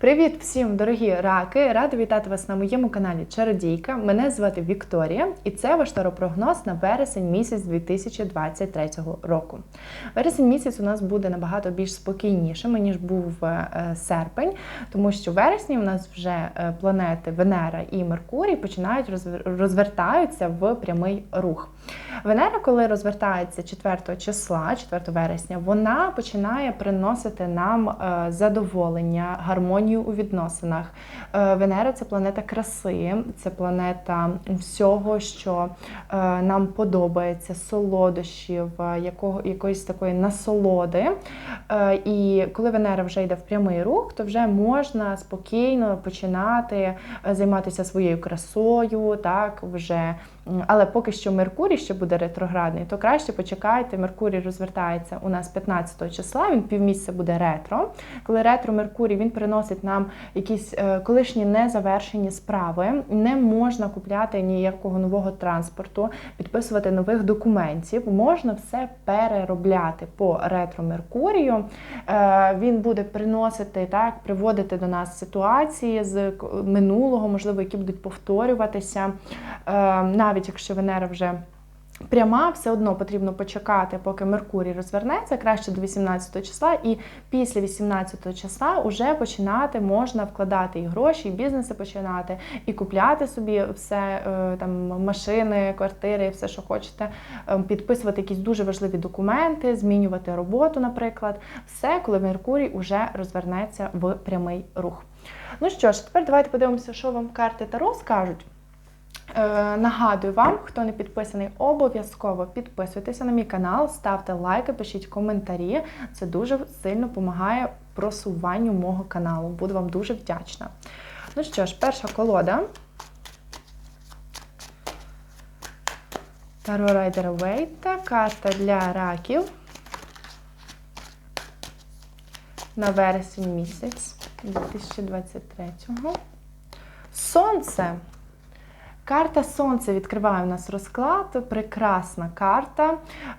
Привіт всім, дорогі раки! Рада вітати вас на моєму каналі Чародійка. Мене звати Вікторія, і це ваш таропрогноз на вересень місяць 2023 року. Вересень місяць у нас буде набагато більш спокійнішим, ніж був е, серпень, тому що вересні у нас вже е, планети Венера і Меркурій починають розвер- розвертаються в прямий рух. Венера, коли розвертається 4 числа, 4 вересня, вона починає приносити нам е, задоволення, гармонію у відносинах. Е, Венера це планета краси, це планета всього, що е, нам подобається, солодощів, е, якого, якоїсь такої насолоди. І коли Венера вже йде в прямий рух, то вже можна спокійно починати займатися своєю красою, так вже. Але поки що Меркурій ще буде ретроградний, то краще почекайте. Меркурій розвертається у нас 15 числа. Він півмісяця буде ретро. Коли ретро Меркурій він приносить нам якісь е, колишні незавершені справи. Не можна купляти ніякого нового транспорту, підписувати нових документів. Можна все переробляти по ретро Меркурію. Е, Він буде приносити так, приводити до нас ситуації з минулого, можливо, які будуть повторюватися. Е, Навіть якщо Венера вже пряма, все одно потрібно почекати, поки Меркурій розвернеться, краще до 18 числа, і після 18 числа вже починати можна вкладати і гроші, і бізнеси починати, і купляти собі все е, там машини, квартири, все, що хочете, е, підписувати якісь дуже важливі документи, змінювати роботу, наприклад. Все, коли Меркурій вже розвернеться в прямий рух. Ну що ж, тепер давайте подивимося, що вам карти Таро скажуть. Е, Нагадую вам, хто не підписаний, обов'язково підписуйтеся на мій канал, ставте лайки, пишіть коментарі. Це дуже сильно допомагає просуванню мого каналу. Буду вам дуже вдячна. Ну що ж, перша колода. Таро Райдера Вейта, карта для раків на вересень місяць 2023-го. Сонце. Карта Сонце відкриває у нас розклад, прекрасна карта.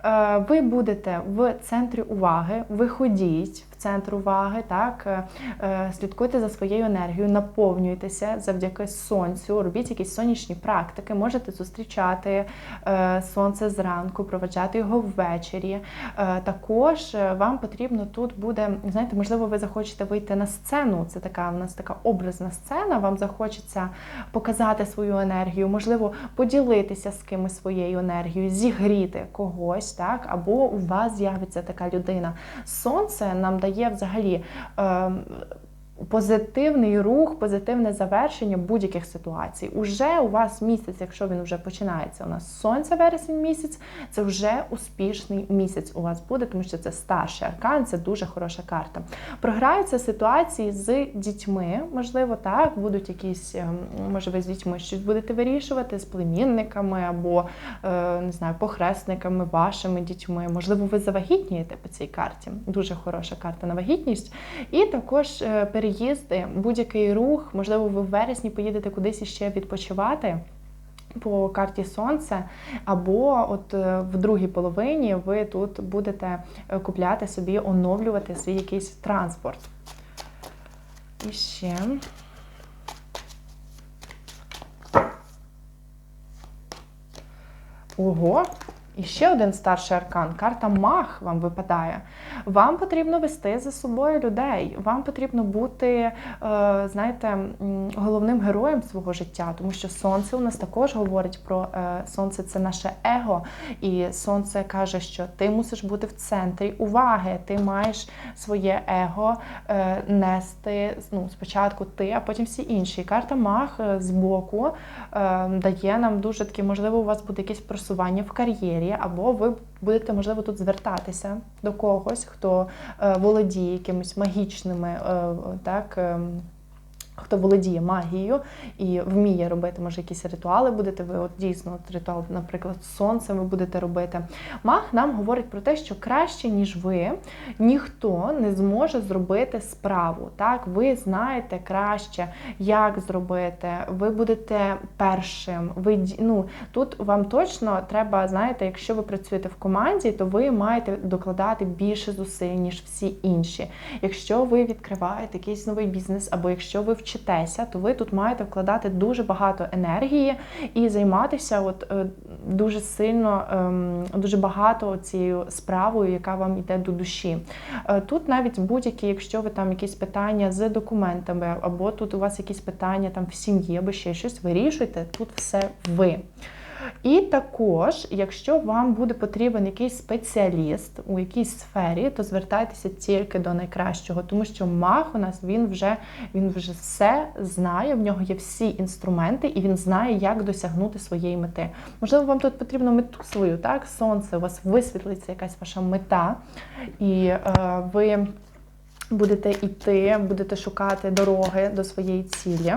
Е, Ви будете в центрі уваги, виходіть центр уваги, так, е, е, слідкуйте за своєю енергією, наповнюйтеся завдяки сонцю, робіть якісь сонячні практики, можете зустрічати е, сонце зранку, проведжати його ввечері. Також вам потрібно тут буде, знаєте, можливо, ви захочете вийти на сцену. Це така у нас така образна сцена. Вам захочеться показати свою енергію, можливо, поділитися з кимось своєю енергією, зігріти когось, так, або у вас з'явиться така людина. Сонце нам дає взагалі. Позитивний рух, позитивне завершення будь-яких ситуацій. Уже у вас місяць, якщо він вже починається, у нас сонце вересень місяць, це вже успішний місяць у вас буде, тому що це старший аркан, це дуже хороша карта. Програються ситуації з дітьми, можливо, так, будуть якісь, ем, може, ви з дітьми щось будете вирішувати з племінниками або е, не знаю, похресниками, вашими дітьми. Можливо, ви завагітнієте по цій карті. Дуже хороша карта на вагітність. І також е, переїзди, будь-який рух, можливо, ви в вересні поїдете кудись іще відпочивати. По карті Сонце, або от е, в другій половині ви тут будете е, купляти собі, оновлювати свій якийсь транспорт. І ще. Ого! І ще один старший аркан, карта Мах вам випадає. Вам потрібно вести за собою людей. Вам потрібно бути, е, знаєте, головним героєм свого життя, тому що сонце у нас також говорить про е, сонце це наше его, і сонце каже, що ти мусиш бути в центрі уваги. Ти маєш своє его е, нести ну, спочатку ти, а потім всі інші. Карта Мах з боку дає нам дуже такі, можливо, у вас буде якесь просування в кар'єрі, або ви будете, можливо, тут звертатися до когось, хто е, володіє якимись магічними е, так. Хто володіє магією і вміє робити, може, якісь ритуали будете ви, от дійсно, от ритуал, наприклад, з сонцем ви будете робити. Маг нам говорить про те, що краще, ніж ви, ніхто не зможе зробити справу. Так, ви знаєте краще, як зробити, ви будете першим. Ви ну, тут вам точно треба, знаєте, якщо ви працюєте в команді, то ви маєте докладати більше зусиль, ніж всі інші. Якщо ви відкриваєте якийсь новий бізнес, або якщо ви вчитеся, то ви тут маєте вкладати дуже багато енергії і займатися от е, дуже сильно, ем, дуже багато цією справою, яка вам йде до душі. Е, Тут навіть будь-які, якщо ви там якісь питання з документами, або тут у вас якісь питання там в сім'ї, або ще щось, вирішуйте тут все ви. І також, якщо вам буде потрібен якийсь спеціаліст у якійсь сфері, то звертайтеся тільки до найкращого, тому що маг у нас він вже він вже все знає, в нього є всі інструменти, і він знає, як досягнути своєї мети. Можливо, вам тут потрібно мету свою, так? Сонце, у вас висвітлиться якась ваша мета, і е, ви будете йти, будете шукати дороги до своєї цілі.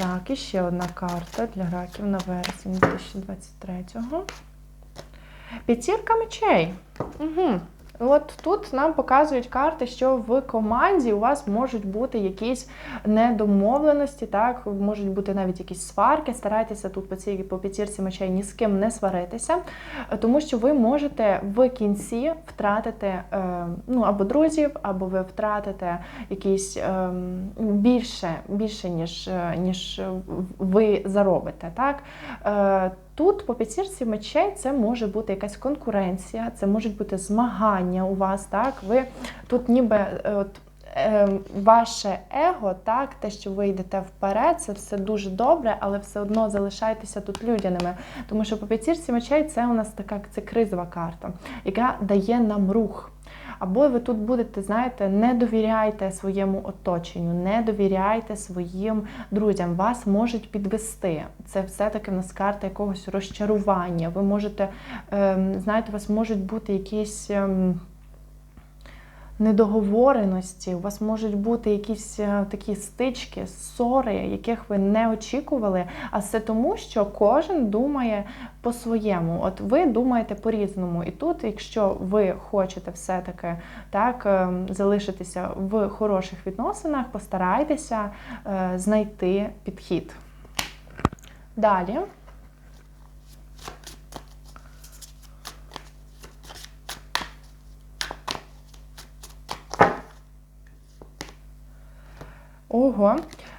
Так, і ще одна карта для раків на вересень 2023-го. П'ятірка мечей. Угу. От тут нам показують карти, що в команді у вас можуть бути якісь недомовленості, так, можуть бути навіть якісь сварки. Старайтеся тут по цій по п'ятірці мечей ні з ким не сваритися, тому що ви можете в кінці втратити е, ну, або друзів, або ви втратите якісь е, більше, більше ніж, е, ніж ви заробите. Так? Тут по п'ятірці мечей це може бути якась конкуренція, це можуть бути змагання у вас. Так, ви тут ніби е, от. е, Ваше его, так, те, що ви йдете вперед, це все дуже добре, але все одно залишайтеся тут людяними. Тому що по п'ятірці мечей це у нас така це кризова карта, яка дає нам рух. Або ви тут будете, знаєте, не довіряйте своєму оточенню, не довіряйте своїм друзям. Вас можуть підвести. Це все-таки в нас карта якогось розчарування. Ви можете, ем, знаєте, у вас можуть бути якісь. Недоговореності, у вас можуть бути якісь е, такі стички, ссори, яких ви не очікували. А все тому, що кожен думає по-своєму. От ви думаєте по-різному. І тут, якщо ви хочете все-таки так ем, залишитися в хороших відносинах, постарайтеся е, знайти підхід. Далі. Ого,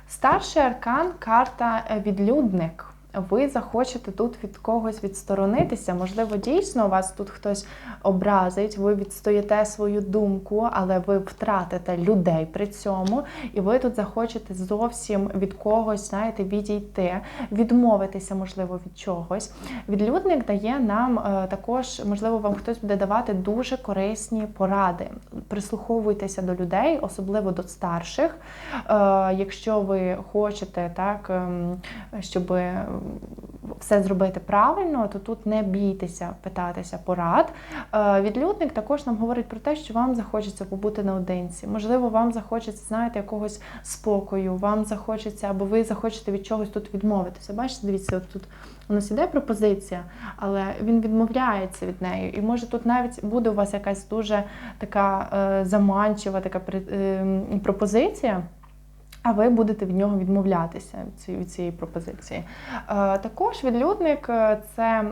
старший аркан карта е, відлюдник. Ви захочете тут від когось відсторонитися. Можливо, дійсно вас тут хтось образить, ви відстоїте свою думку, але ви втратите людей при цьому, і ви тут захочете зовсім від когось, знаєте, відійти, відмовитися, можливо, від чогось. Відлюдник дає нам е, також, можливо, вам хтось буде давати дуже корисні поради. Прислуховуйтеся до людей, особливо до старших. Е, Якщо ви хочете, так, ем, щоб все зробити правильно, то тут не бійтеся питатися порад. Е, Відлюдник також нам говорить про те, що вам захочеться побути наодинці. Можливо, вам захочеться, знаєте, якогось спокою, вам захочеться, або ви захочете від чогось тут відмовитися. Бачите, дивіться, от тут у нас іде пропозиція, але він відмовляється від неї. І може тут навіть буде у вас якась дуже така е, заманчива така е, пропозиція. А ви будете від нього відмовлятися від цієї, пропозиції. Е, також відлюдник е, це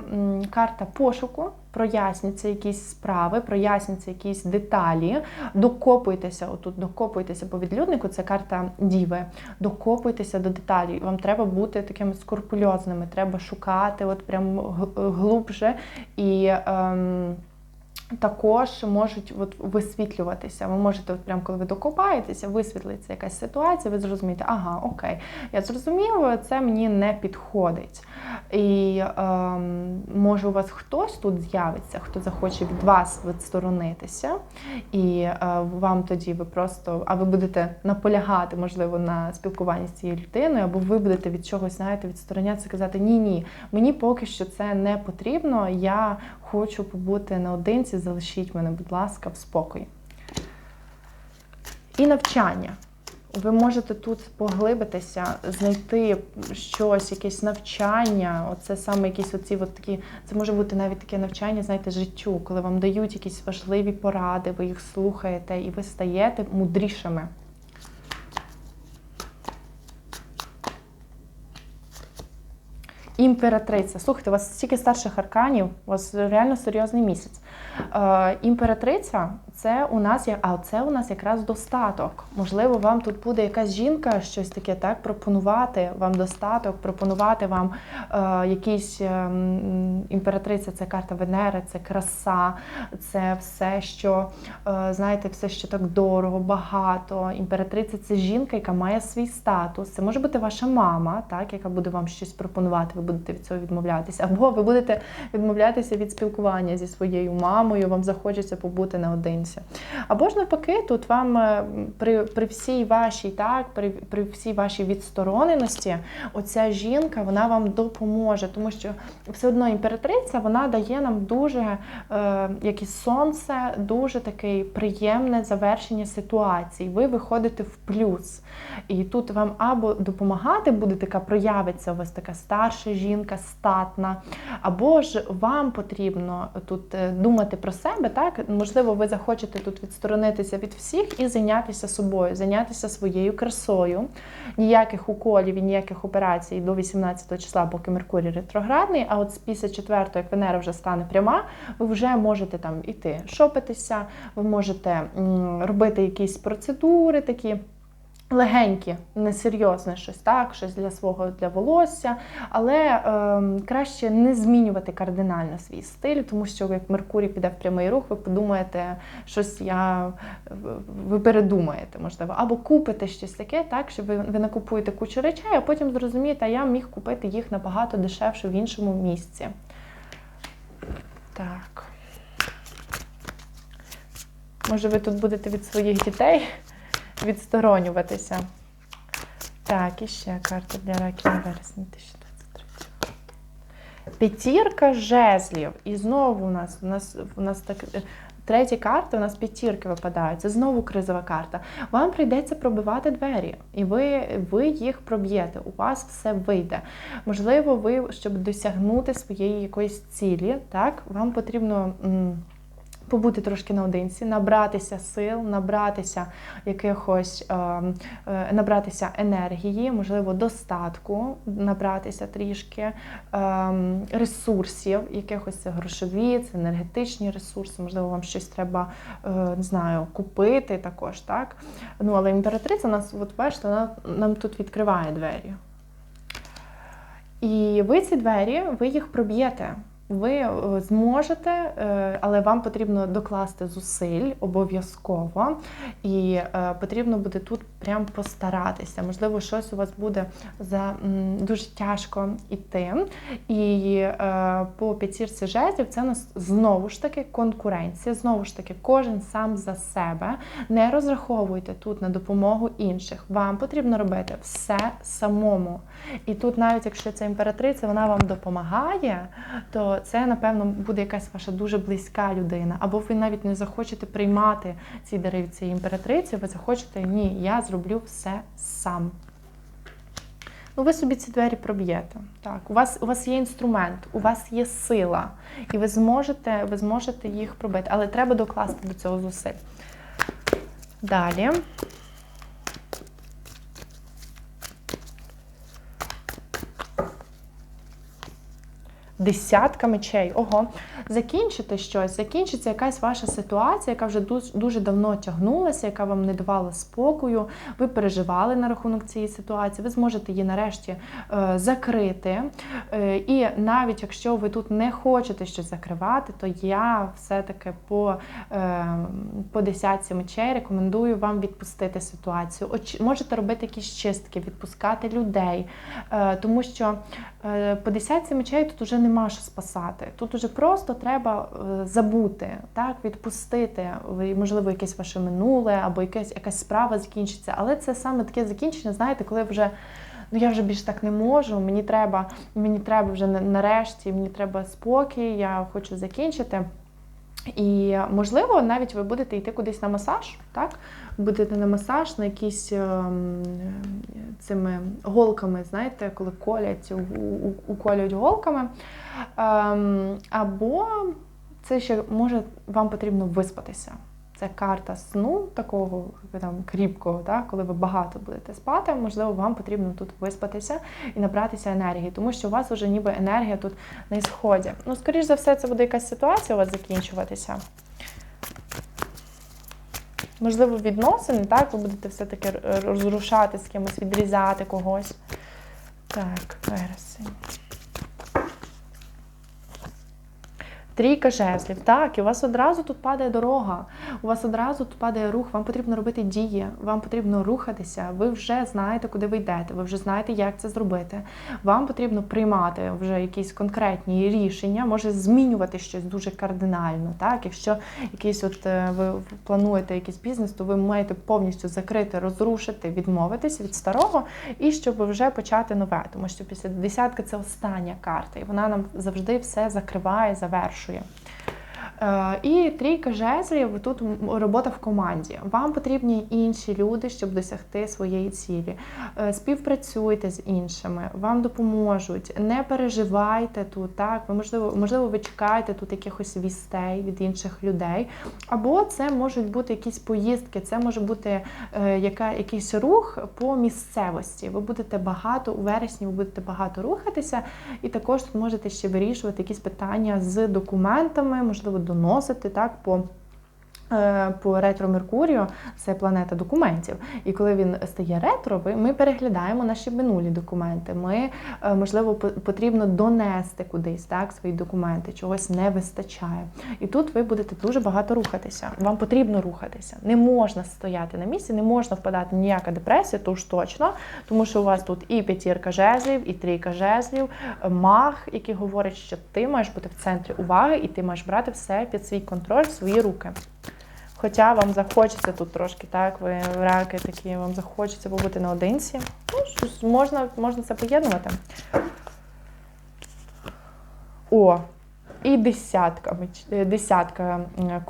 карта пошуку, проясняться якісь справи, проясняться якісь деталі. Докопуйтеся, отут докопуйтеся по відлюднику, це карта діви. Докопуйтеся до деталей. Вам треба бути такими скрупульозними, треба шукати от прям глубже і. Ем, також можуть от висвітлюватися. Ви можете, от прямо коли ви докопаєтеся, висвітлиться якась ситуація, ви зрозумієте, ага, окей, я зрозумів, це мені не підходить. І ем, може у вас хтось тут з'явиться, хто захоче від вас відсторонитися, і е, вам тоді ви просто, а ви будете наполягати, можливо, на спілкуванні з цією людиною, або ви будете від чогось, знаєте, відсторонятися, казати ні, ні, мені поки що це не потрібно. Я хочу побути наодинці, залишіть мене, будь ласка, в спокої. І навчання. Ви можете тут поглибитися, знайти щось, якесь навчання. Оце саме якісь оці от такі. Це може бути навіть таке навчання, знаєте, життю, коли вам дають якісь важливі поради, ви їх слухаєте і ви стаєте мудрішими. Імператриця. Слухайте, у вас стільки старших арканів, у вас реально серйозний місяць. Е, імператриця це у нас є, а це у нас якраз достаток. Можливо, вам тут буде якась жінка щось таке, так пропонувати вам достаток, пропонувати вам е, якісь е, імператриця, це карта Венери, це краса, це все, що е, знаєте, все, що так дорого, багато. Імператриця це жінка, яка має свій статус. Це може бути ваша мама, так, яка буде вам щось пропонувати. Будете від цього відмовлятися, або ви будете відмовлятися від спілкування зі своєю мамою. Вам захочеться побути наодинці. Або ж навпаки, тут вам е, при при всій вашій, так, при, при всій вашій відстороненості, оця жінка вона вам допоможе, тому що все одно імператриця вона дає нам дуже, е, як і сонце, дуже такий приємне завершення ситуації. Ви виходите в плюс. І тут вам або допомагати буде така, проявиться у вас така старша жінка, статна, або ж вам потрібно тут е, думати про себе, так? Можливо, ви захочете тут відсторонитися від всіх і зайнятися собою, зайнятися своєю красою. Ніяких уколів і ніяких операцій до 18 числа, поки Меркурій ретроградний. А от після 4, як Венера вже стане пряма, ви вже можете там іти шопитися, ви можете робити якісь процедури такі. Легенькі, несерйозне щось, так, щось для свого для волосся, але е, краще не змінювати кардинально свій стиль, тому що як Меркурій піде в прямий рух, ви подумаєте, щось я ви передумаєте, можливо, або купите щось таке, так, що ви ви накупуєте кучу речей, а потім зрозумієте, а я міг купити їх набагато дешевше в іншому місці. Так. Може, ви тут будете від своїх дітей відсторонюватися. Так, і ще карта для раків вересня 2023. П'ятірка жезлів. І знову у нас у нас, у нас так. Треті карти у нас п'ятірки випадають. Це знову кризова карта. Вам прийдеться пробивати двері, і ви ви їх проб'єте. У вас все вийде. Можливо, ви, щоб досягнути своєї якоїсь цілі, так, вам потрібно побути трошки наодинці, набратися сил, набратися якихось е, е, набратися енергії, можливо, достатку, набратися трішки е, ресурсів, якихось це грошові, це енергетичні ресурси, можливо, вам щось треба не знаю, купити також. так? Ну, Але імператриця нас, от бачите, вона нам тут відкриває двері. І ви ці двері, ви їх проб'єте ви е, зможете, е, але вам потрібно докласти зусиль обов'язково, і е, потрібно буде тут прям постаратися. Можливо, щось у вас буде за дуже тяжко йти. І по п'ятірці жезлів це у нас знову ж таки конкуренція. Знову ж таки, кожен сам за себе. Не розраховуйте тут на допомогу інших. Вам потрібно робити все самому. І тут, навіть якщо це імператриця, вона вам допомагає, то це, напевно, буде якась ваша дуже близька людина. Або ви навіть не захочете приймати ці дари від цієї імператриці, ви захочете, ні, я зроблю все сам. Ну, ви собі ці двері проб'єте. Так, у вас у вас є інструмент, у вас є сила, і ви зможете, ви зможете їх пробити, але треба докласти до цього зусиль. Далі. Десятка мечей. Ого, закінчити щось, закінчиться якась ваша ситуація, яка вже дуже, дуже давно тягнулася, яка вам не давала спокою. Ви переживали на рахунок цієї ситуації, ви зможете її нарешті е, закрити. Е, і навіть якщо ви тут не хочете щось закривати, то я все-таки по е, по десятці мечей рекомендую вам відпустити ситуацію. Оч, можете робити якісь чистки, відпускати людей, е, тому що е, по десятці мечей тут уже не нема що спасати. Тут уже просто треба е, забути, так, відпустити, можливо, якесь ваше минуле або якась, якась справа закінчиться. Але це саме таке закінчення, знаєте, коли вже. Ну, я вже більше так не можу. Мені треба, мені треба вже нарешті, мені треба спокій, я хочу закінчити. І можливо, навіть ви будете йти кудись на масаж, так? Будете на масаж, на якісь ем, цими голками, знаєте, коли колять, уколюють голками. Ем, або це ще може вам потрібно виспатися. Це карта сну такого там кріпкого, так? коли ви багато будете спати, можливо, вам потрібно тут виспатися і набратися енергії, тому що у вас вже ніби енергія тут на ісході. Ну, скоріш за все, це буде якась ситуація у вас закінчуватися. Можливо, відносини, так, ви будете все-таки розрушати з кимось, відрізати когось. Так, вересень. Трійка жезлів. Так, і у вас одразу тут падає дорога, у вас одразу тут падає рух, вам потрібно робити дії, вам потрібно рухатися, ви вже знаєте, куди ви йдете, ви вже знаєте, як це зробити. Вам потрібно приймати вже якісь конкретні рішення, може змінювати щось дуже кардинально. Так, якщо якийсь от е, ви плануєте якийсь бізнес, то ви маєте повністю закрити, розрушити, відмовитись від старого і щоб вже почати нове. Тому що після десятки це остання карта, і вона нам завжди все закриває, завершує. Е, І трійка жезлів тут робота в команді. Вам потрібні інші люди, щоб досягти своєї цілі. Е, Співпрацюйте з іншими, вам допоможуть. Не переживайте тут. Так, ви можливо, можливо, ви чекаєте тут якихось вістей від інших людей. Або це можуть бути якісь поїздки, це може бути е, яка, якийсь рух по місцевості. Ви будете багато у вересні, ви будете багато рухатися, і також тут можете ще вирішувати якісь питання з документами, можливо, доносити так по. Е, По ретро Меркурію це планета документів. І коли він стає ретро, ми переглядаємо наші минулі документи. Ми, е, можливо, по- потрібно донести кудись так, свої документи, чогось не вистачає. І тут ви будете дуже багато рухатися. Вам потрібно рухатися. Не можна стояти на місці, не можна впадати в ніяка депресія, то ж точно, тому що у вас тут і п'ятірка жезлів, і трійка жезлів, маг, який говорить, що ти маєш бути в центрі уваги, і ти маєш брати все під свій контроль, в свої руки. Хоча вам захочеться тут трошки, так, ви раки такі, вам захочеться побути наодинці. Ну, можна, можна це поєднувати. О, і десятка, е, десятка м,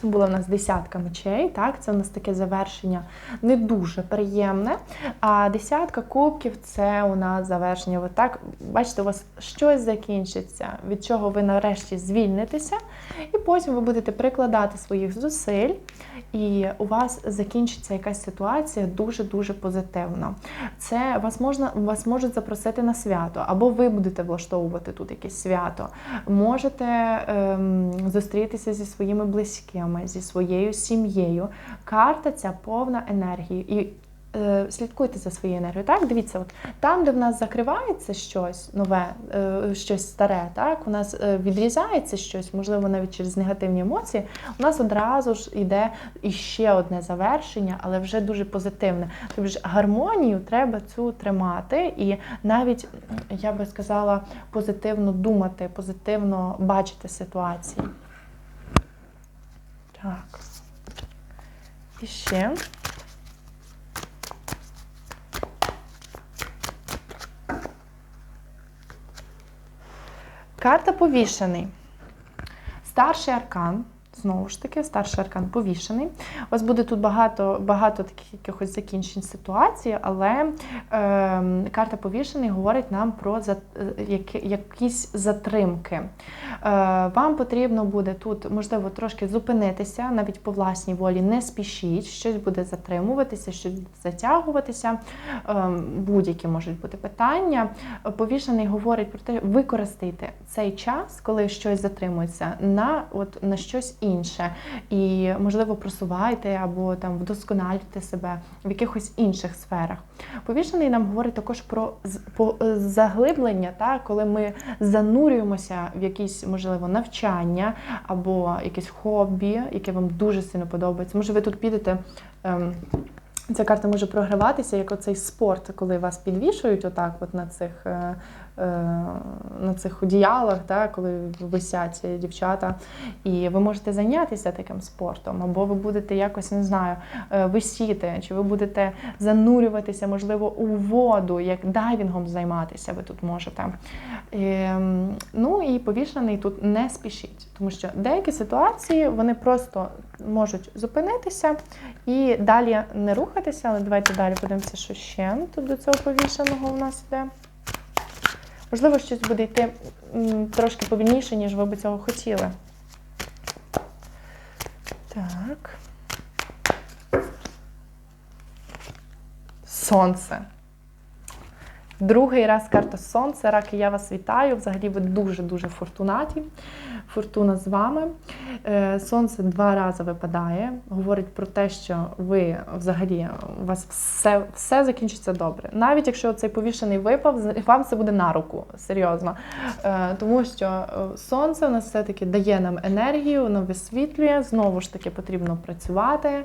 кубків. Була в нас десятка мечей, так, це у нас таке завершення не дуже приємне. А десятка кубків це у нас завершення. Ви так, бачите, у вас щось закінчиться, від чого ви нарешті звільнитеся, і потім ви будете прикладати своїх зусиль, і у вас закінчиться якась ситуація дуже-дуже позитивно. Це вас можна вас можуть запросити на свято, або ви будете влаштовувати тут якесь свято. Можете ем, зустрітися зі своїми близькими, зі своєю сім'єю. Карта ця повна енергії. І е, слідкуйте за своєю енергією. Так, дивіться, от там, де в нас закривається щось нове, е, щось старе, так у нас е, відрізається щось, можливо, навіть через негативні емоції. У нас одразу ж йде іще одне завершення, але вже дуже позитивне. Тобто ж гармонію треба цю тримати, і навіть я би сказала позитивно думати, позитивно бачити ситуації. Так. І ще. Карта повішений. Старший аркан. Знову ж таки, старший аркан повішений. У вас буде тут багато багато таких якихось закінчень ситуації, але е, карта повішений говорить нам про за, е, які, якісь затримки. Е, вам потрібно буде тут, можливо, трошки зупинитися, навіть по власній волі, не спішіть, щось буде затримуватися, щось буде затягуватися. Е, будь-які можуть бути питання. Повішений говорить про те, використайте цей час, коли щось затримується, на, от, на щось інше. І, можливо, просувайте або там вдосконалюйте себе в якихось інших сферах. Повішений нам говорить також про заглиблення, та коли ми занурюємося в якісь, можливо, навчання або якесь хобі, яке вам дуже сильно подобається. Може, ви тут підете. Ем, Ця карта може програватися як оцей спорт, коли вас підвішують отак, от на цих е, е, на цих одіялах, та, коли висять дівчата, і ви можете зайнятися таким спортом, або ви будете якось не знаю, е, висіти, чи ви будете занурюватися, можливо, у воду, як дайвінгом займатися. Ви тут можете. Ем, ну і повішений тут не спішіть, тому що деякі ситуації вони просто можуть зупинитися і далі не рухатися, але давайте далі подивимося, що ще тут до цього повішеного у нас йде. Можливо, щось буде йти трошки повільніше, ніж ви би цього хотіли. Так. Сонце. Другий раз карта Сонце. Раки, я вас вітаю. Взагалі ви дуже-дуже фортунаті. Фортуна з вами. Е, Сонце два рази випадає. Говорить про те, що ви взагалі у вас все все закінчиться добре. Навіть якщо цей повішений випав, вам це буде на руку, серйозно. Е, Тому що е, сонце у нас все-таки дає нам енергію, воно висвітлює. Знову ж таки, потрібно працювати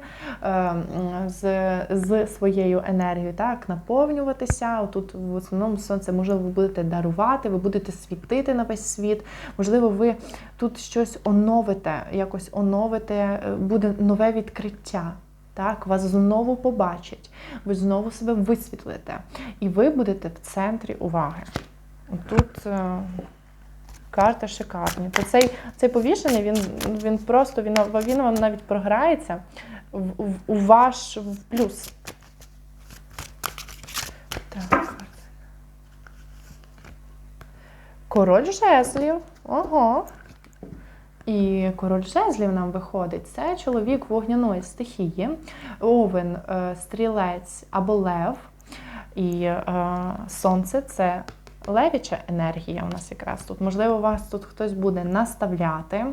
з, з своєю енергією, так, наповнюватися. Тут в основному сонце, можливо, ви будете дарувати, ви будете світити на весь світ. Можливо, ви тут щось оновите, якось оновите, е, буде нове відкриття. Так, вас знову побачать, ви знову себе висвітлите, і ви будете в центрі уваги. Тут е, карта шикарні. То цей, цей повішений, він, він просто він, він вам навіть програється в, в, у ваш в плюс. Так. Король жезлів. Ого. І король жезлів нам виходить. Це чоловік вогняної стихії, овен, е, стрілець або лев. І е, сонце це левіча енергія у нас якраз тут. Можливо, вас тут хтось буде наставляти,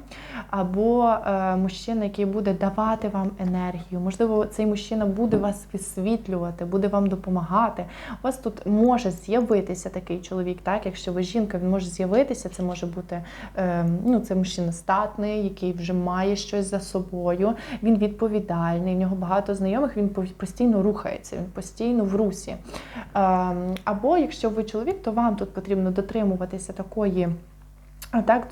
або е, мужчина, який буде давати вам енергію. Можливо, цей мужчина буде вас висвітлювати, буде вам допомагати. У вас тут може з'явитися такий чоловік, так? Якщо ви жінка, він може з'явитися. Це може бути е, ну, це мужчина статний, який вже має щось за собою. Він відповідальний, в нього багато знайомих, він постійно рухається, він постійно в русі. Е, або якщо ви чоловік, то вам тут потрібно дотримуватися такої. Так,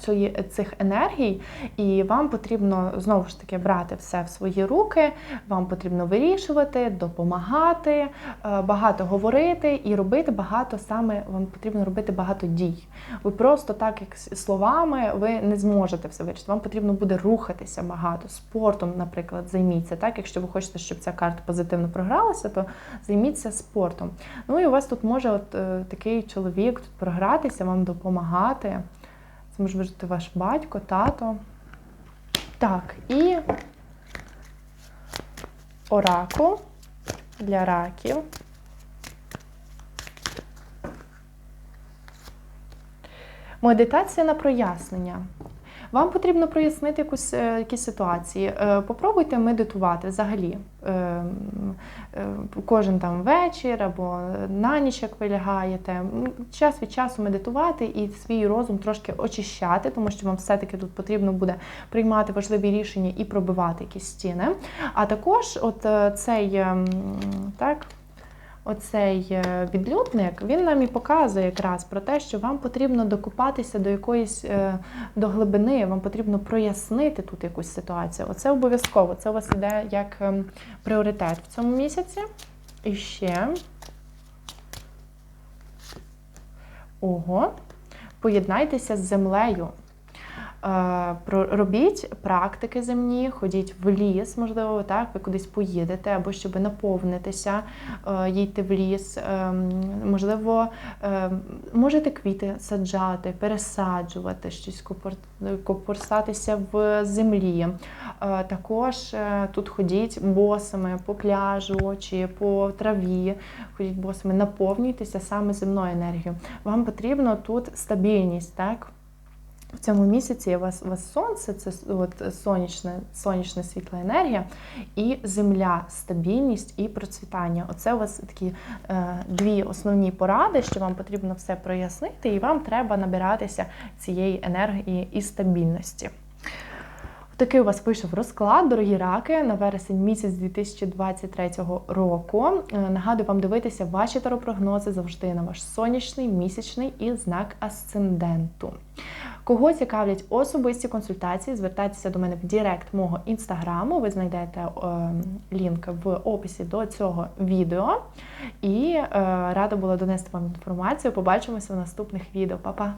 цих енергій, і вам потрібно знову ж таки брати все в свої руки, вам потрібно вирішувати, допомагати, е, багато говорити і робити багато саме вам потрібно робити багато дій. Ви просто так, як словами, ви не зможете все вирішити. Вам потрібно буде рухатися багато. Спортом, наприклад, займіться. Так, Якщо ви хочете, щоб ця карта позитивно програлася, то займіться спортом. Ну і у вас тут може от е, такий чоловік тут програтися, вам допомагати. Може бути ваш батько, тато. Так, і оракул для раків. Медитація на прояснення. Вам потрібно прояснити якусь е, якісь ситуації. Е, попробуйте медитувати взагалі. Е, кожен там вечір або на ніч, як ви лягаєте. Час від часу медитувати і свій розум трошки очищати, тому що вам все-таки тут потрібно буде приймати важливі рішення і пробивати якісь стіни. А також, от цей ем, так оцей е, відлюдник, він нам і показує якраз про те, що вам потрібно докупатися до якоїсь е, до глибини, вам потрібно прояснити тут якусь ситуацію. Оце обов'язково. Це у вас іде як ем, пріоритет в цьому місяці. І ще. Ого, поєднайтеся з землею. Е, робіть практики земні, ходіть в ліс, можливо, так, ви кудись поїдете, або щоб наповнитися, е, їдьте в ліс. Е, можливо, можете квіти саджати, пересаджувати, щось копорсатися в землі. Також тут ходіть босами по пляжу чи по траві, ходіть босами, наповнюйтеся саме земною енергією. Вам потрібно тут стабільність. так? В цьому місяці у вас у вас сонце, це от сонячна, сонячна світла енергія, і земля, стабільність і процвітання. Оце у вас такі е, дві основні поради, що вам потрібно все прояснити, і вам треба набиратися цієї енергії і стабільності. Такий у вас вийшов розклад, дорогі раки, на вересень місяць 2023 року. Е, Нагадую вам дивитися ваші таропрогнози завжди на ваш сонячний, місячний і знак асценденту. Кого цікавлять особисті консультації, звертайтеся до мене в Директ мого інстаграму. Ви знайдете е, лінк в описі до цього відео. І е, рада була донести вам інформацію. Побачимося в наступних відео. Па-па!